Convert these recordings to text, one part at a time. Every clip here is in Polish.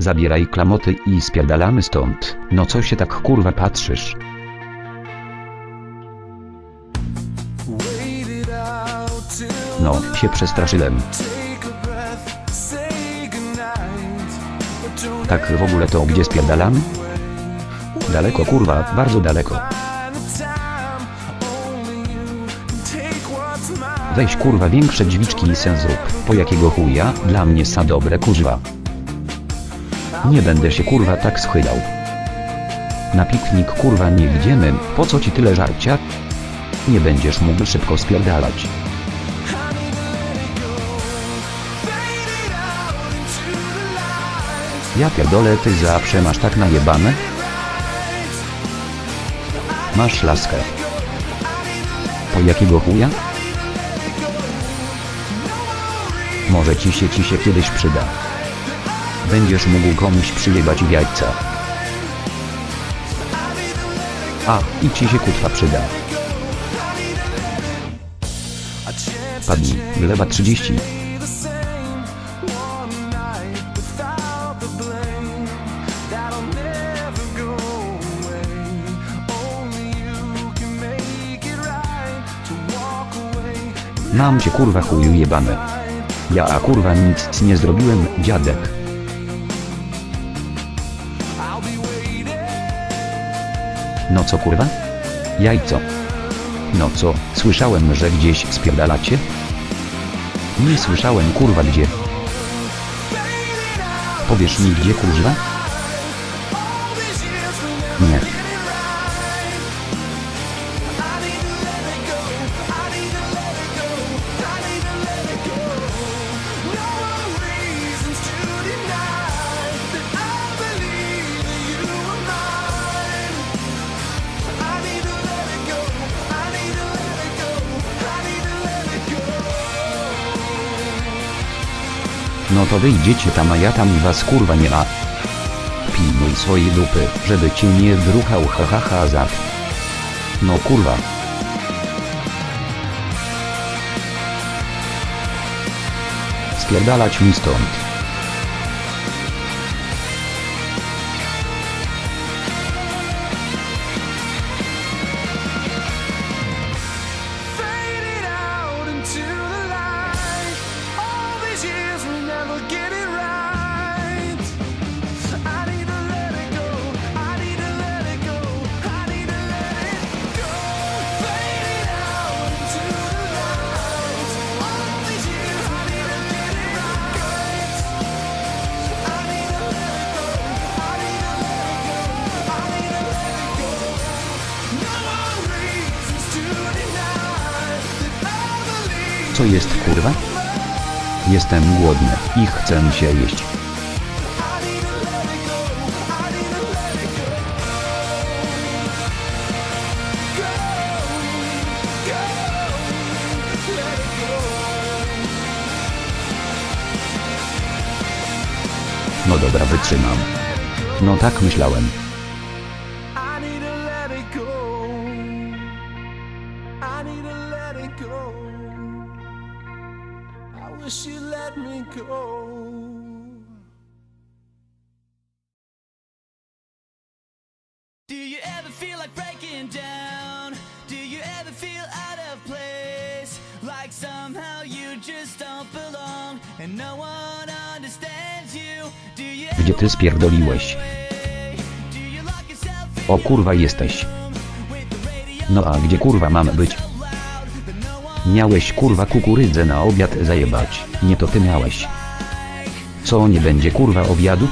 Zabieraj klamoty i spierdalamy stąd. No co się tak kurwa patrzysz? No, się przestraszyłem. Tak w ogóle to gdzie spierdalamy? Daleko kurwa, bardzo daleko. Weź kurwa większe dźwiczki i sen zrób. Po jakiego chuja? Dla mnie sa dobre kurwa. Nie będę się kurwa tak schylał. Na piknik kurwa nie idziemy, po co ci tyle żarcia? Nie będziesz mógł szybko spierdalać. Ja pierdolę ty zawsze masz tak najebane? Masz laskę. Po jakiego chuja? Może ci się ci się kiedyś przyda. Będziesz mógł komuś przyjebać w jajca. A, i ci się kutwa przyda. Padnij, gleba 30. Mam cię kurwa chuju jebane. Ja a kurwa nic nie zrobiłem, dziadek. No co kurwa? Jajco. No co, słyszałem, że gdzieś spierdalacie? Nie słyszałem kurwa gdzie. Powiesz mi gdzie kurwa? Nie. No to wyjdziecie tam a ja tam was kurwa nie ma. Pilnuj swojej dupy, żeby cię nie wruchał ha ha ha za. No kurwa. Spierdalać mi stąd. Co jest kurwa? Jestem głodny i chcę się jeść. No dobra wytrzymam. No tak myślałem. I need to let it go. To let me go. Do you ever feel like breaking down? Do you ever feel out of place? Like somehow you just don't belong and no one understands you? Do you Gdzie ty spierdoliłeś? O kurwa jesteś. No a gdzie kurwa mam być? Miałeś kurwa kukurydzę na obiad zajebać. Nie to ty miałeś. Co nie będzie kurwa obiadu?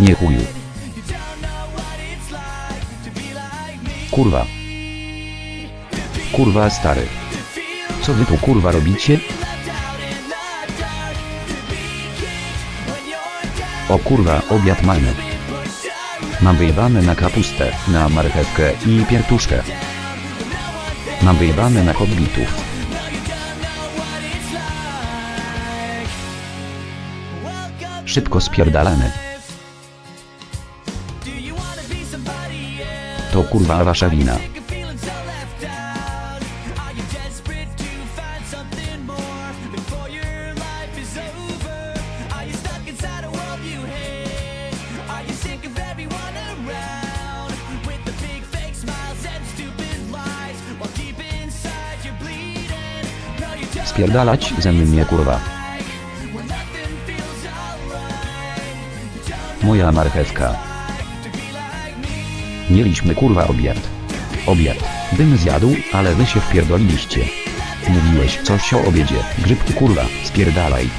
Nie chuju. Kurwa. Kurwa stary. Co wy tu kurwa robicie? O kurwa obiad mamy. Mam wyjebane na kapustę, na marchewkę i piertuszkę. Mam wyjebane na kotbitów. szybko spierdalamy. To kurwa wasza wina. Spierdalać ze mnie kurwa. Moja marchewka. Mieliśmy kurwa obiad. Obiad. Bym zjadł, ale wy się wpierdoliliście. Mówiłeś coś o obiedzie. Grzybki kurwa, spierdalaj.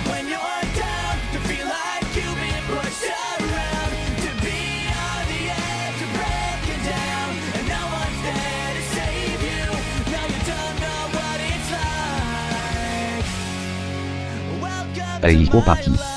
Ej chłopaki.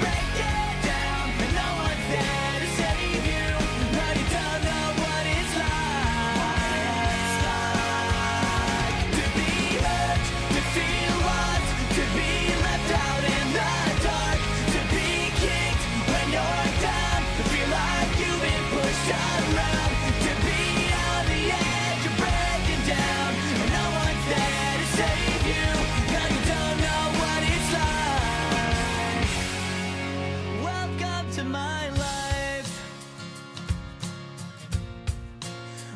break it down, but no one's there.